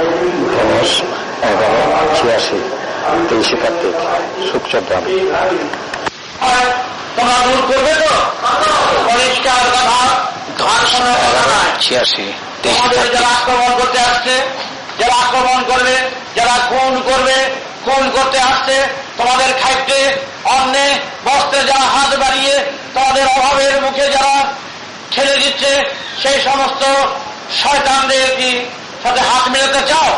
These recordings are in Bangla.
দশ এগারো ছিয়াশি তেইশে কার্তিক তোমরা করবে ছিয়াশি যারা আক্রমণ করতে আসছে যারা আক্রমণ করবে যারা খুন করবে খুন করতে আসছে তোমাদের খাইতে অন্যে বস্ত্রে যারা হাত বাড়িয়ে তোমাদের অভাবের মুখে যারা ঠেলে দিচ্ছে সেই সমস্ত শয়তানদের কি সাথে হাত মেলাতে চাও?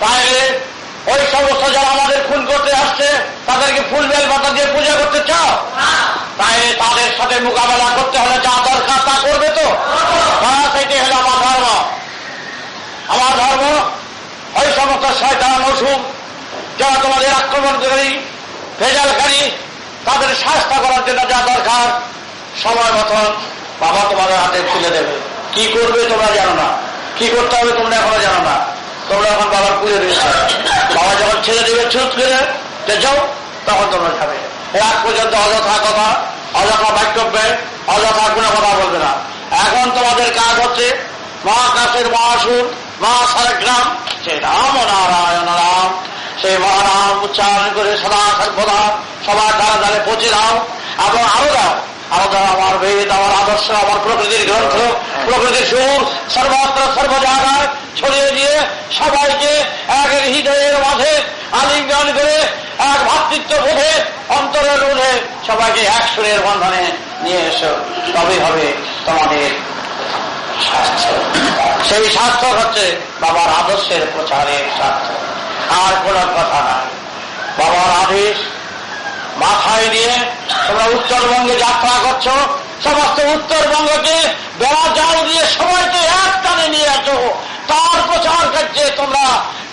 তাহলে ওই সমস্ত যারা আমাদের খুন করতে আসছে, তাদেরকে ফুল বেল পাতা দিয়ে পূজা করতে চাও? তাই তাদের সাথে মোকাবেলা করতে হলে যা দরকার তা করবে তো? হ্যাঁ সেটাই হলো আমার ধর্ম। আমার ধর্ম, ওই সমস্ত শয়তান, অসুখ, যারা তোমাদের আক্রমণকারী, ভেজালকারী, তাদের শাস্তা করার জন্য যা দরকার, সময় মতন বাবা তোমাদের হাতে তুলে দেবে। কি করবে তোমরা জানো না। কি করতে হবে তোমরা এখনও জানো না। তোমরা এখন বাবার পুজো দিচ্ছ। বাবা যখন ছেড়ে দেবে ছুট যে যাও, তখন তোমরা এই আগ পর্যন্ত অযথা কথা, অযথা বাক্যব্যে অযথা কোনো কথা বলবে না। এখন তোমাদের কাজ হচ্ছে মহাকাশের মহাসুর, মহাসারগ্রাম সে রাম নারায়ণ রাম, সেই মহারাম উচ্চারণ করে সদা সর্বদা, সবার দ্বারা দ্বারে পৌঁছে দাও এবং আরও দাও। আরও দাও আমার বেদ, আমার আদর্শ, আমার প্রকৃতির গ্রন্থ, প্রকৃতির সুর, সর্বত্র সর্ব জায়গায় ছড়িয়ে দিয়ে সবাইকে এক হৃদয়ের মাঝে আলিঙ্গন করে, এক ভাতৃত্ব বোধে, অন্তরের বোধে সবাইকে এক সুরের বন্ধনে নিয়ে এসো। তবেই হবে তোমাদের স্বাস্থ্য। সেই স্বাস্থ্য হচ্ছে বাবার আদর্শের প্রচারের স্বাস্থ্য। আর কোন কথা নাই। বাবার আদেশ মাথায় নিয়ে তোমরা উত্তরবঙ্গে যাত্রা করছ সমস্ত উত্তরবঙ্গকে বেড়া জাল দিয়ে সবাইকে এক টানে নিয়ে আসো। তার প্রচার কার্যে তোমরা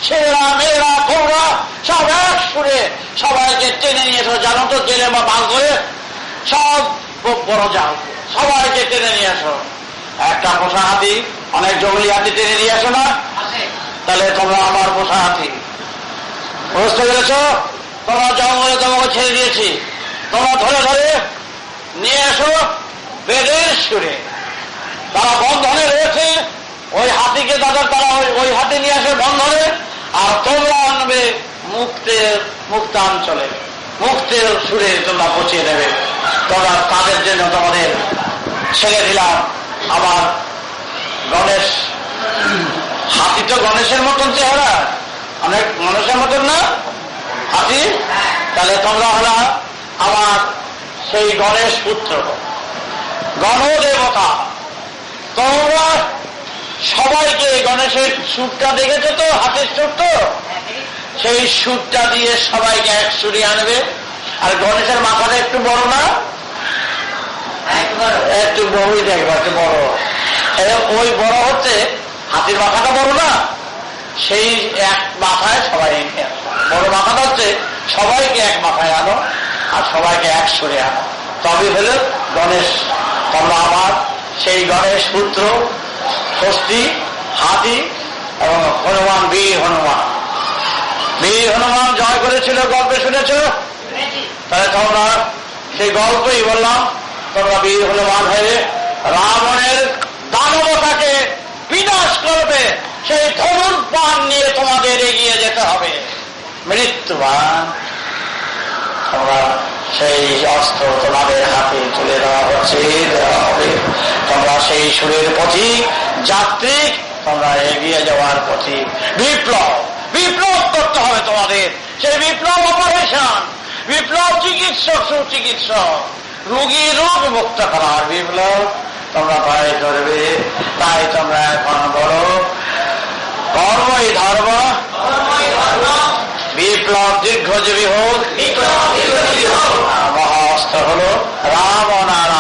ছেলেরা মেয়েরা বৌরা সব এক সুরে সবাইকে টেনে নিয়ে এসো। জানো তো জেলে বা বাল করে সব বড় জাল সবাইকে টেনে নিয়ে আসো। একটা পোষা হাতি অনেক জঙ্গলি হাতি টেনে নিয়ে আসো না? তাহলে তোমরা আমার পোষা হাতি। বুঝতে পেরেছ? তোমরা জঙ্গলে তোমাকে ছেড়ে দিয়েছি। তোমরা ধরে ধরে নিয়ে এসো বেদের সুরে তারা বন্ধনে রয়েছে, ওই হাতিকে তাদের তারা ওই হাতি নিয়ে আসে বন্ধনে, আর তোমরা আনবে মুক্তের মুক্তাঞ্চলে। মুক্তের সুরে তোমরা পচিয়ে দেবে। তোমরা তাদের জন্য তোমাদের ছেড়ে দিলাম। আবার গণেশ, হাতি তো গণেশের মতন চেহারা। অনেক মানুষের মতন না? হাতি তাহলে তোমরা হলা আমার সেই গণেশ পুত্র। গণদেবতা। তোমরা সবাইকে গণেশের সুরটা দেখেছ তো? হাতের সুর তো? সেই সুরটা দিয়ে সবাইকে এক সুরি আনবে। আর গণেশের মাথাটা একটু বড় না? একটু বড়ই দেখব একটু বড়। ওই বড় হচ্ছে হাতির মাথাটা বড় না? সেই এক মাথায় সবাই বড় মাথাটা হচ্ছে সবাইকে এক মাথায় আনো আর সবাইকে এক সরে আনো। তবে হলো গণেশ তোমরা আমার সেই গণেশ পুত্র, ষষ্ঠী, হাতি এবং হনুমান, বীর হনুমান। বীর হনুমান জয় করেছিল, গল্পে শুনেছ? তাহলে তোমরা সেই গল্পই বললাম, তোমরা বীর হনুমান হয়ে রাবণের দানবতাকে বিনাশ করবে। সেই ধনুর পান নিয়ে তোমাদের এগিয়ে যেতে হবে। মৃত্যুবান তোমরা সেই অস্ত্র তোমাদের হাতে তুলে দেওয়া হচ্ছে, দেওয়া হবে। তোমরা সেই সুরের পথি যাত্রী তোমরা এগিয়ে যাওয়ার পথি বিপ্লব বিপ্লব করতে হবে তোমাদের। সেই বিপ্লব অপারেশন, বিপ্লব চিকিৎসক, সুচিকিৎসক। রুগী রোগ মুক্ত করার বিপ্লব তোমরা তাই ধরবে, তাই তোমরা এখন বলো কর্মই ধর্ম। বিপ্লব দীর্ঘজীবী হোক। মহাস্ত্র হল রাম নারায়ণ।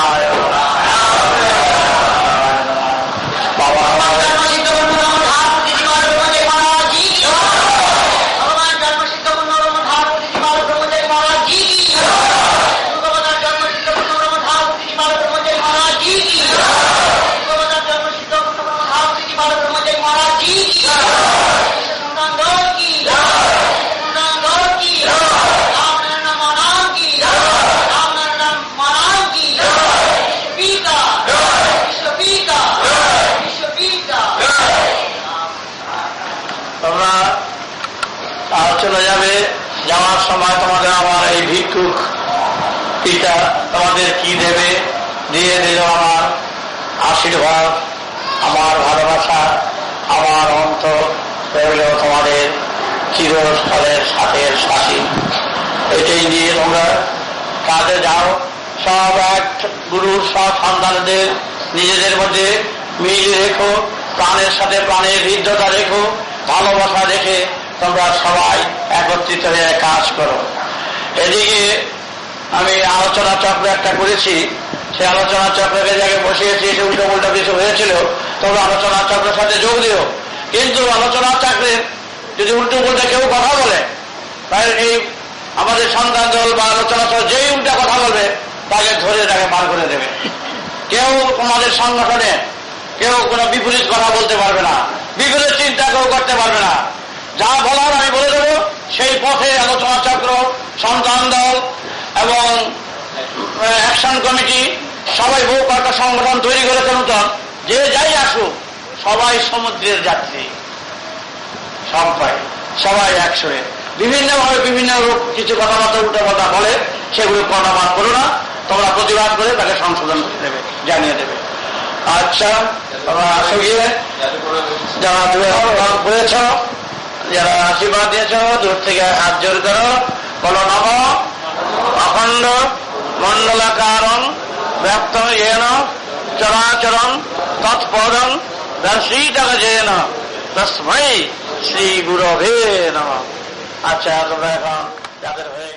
পিতা তোমাদের কি দেবে? দিয়ে দিল আমার আশীর্বাদ, আমার ভালোবাসা, আমার অন্তর। রইল তোমাদের চিরস্থলের সাথে সাথী। এটাই নিয়ে তোমরা কাজে যাও। সব এক গুরুর সব সন্তানদের নিজেদের মধ্যে মিল রেখো, প্রাণের সাথে প্রাণের হৃদ্যতা রেখো, ভালোবাসা রেখে তোমরা সবাই একত্রিত হয়ে কাজ করো। এদিকে আমি আলোচনা চক্র একটা করেছি। সে আলোচনা চক্রকে জায়গায় বসিয়েছি, সে উল্টো উল্টো কিছু হয়েছিল। তবে আলোচনা চক্রের সাথে যোগ দিও। কিন্তু আলোচনা চক্রে যদি উল্টো উল্টো কেউ কথা বলে, তাহলে এই আমাদের সন্তান দল বা আলোচনা চক্র যেই উল্টা কথা বলবে, তাকে ধরে তাকে বার করে দেবে। কেউ তোমাদের সংগঠনে, কেউ কোনো বিপরীত কথা বলতে পারবে না। বিপরীত চিন্তা কেউ করতে পারবে না। যা বলার আমি বলে দেবো, সেই পথে আলোচনা চক্র, সন্তান দল এবং অ্যাকশন কমিটি সবাই বহু কয়েকটা সংগঠন তৈরি করেছে নতুন। যে যাই আসুক, সবাই সমুদ্রের যাত্রী। সবাই সবাই একসঙ্গে। বিভিন্নভাবে বিভিন্ন লোক কিছু কথাবার্তা উল্টো কথা বলে, সেগুলো কর্ণপাত করো না। তোমরা প্রতিবাদ করে তাকে সংশোধন দেবে, জানিয়ে দেবে। আচ্ছা তোমরা আসো গিয়ে? যারা তুমি অবদান করেছ, যারা আশীর্বাদ দিয়েছ, দূর থেকে হাত জোর করো, বলো নম। অখণ্ড মণ্ডলাকারণ ব্যক্ত এন চরাচরণ তৎপদম দর্শিতক যেন তসময় শ্রী গুরভে নম আচ্ছা এখন যাদের হয়ে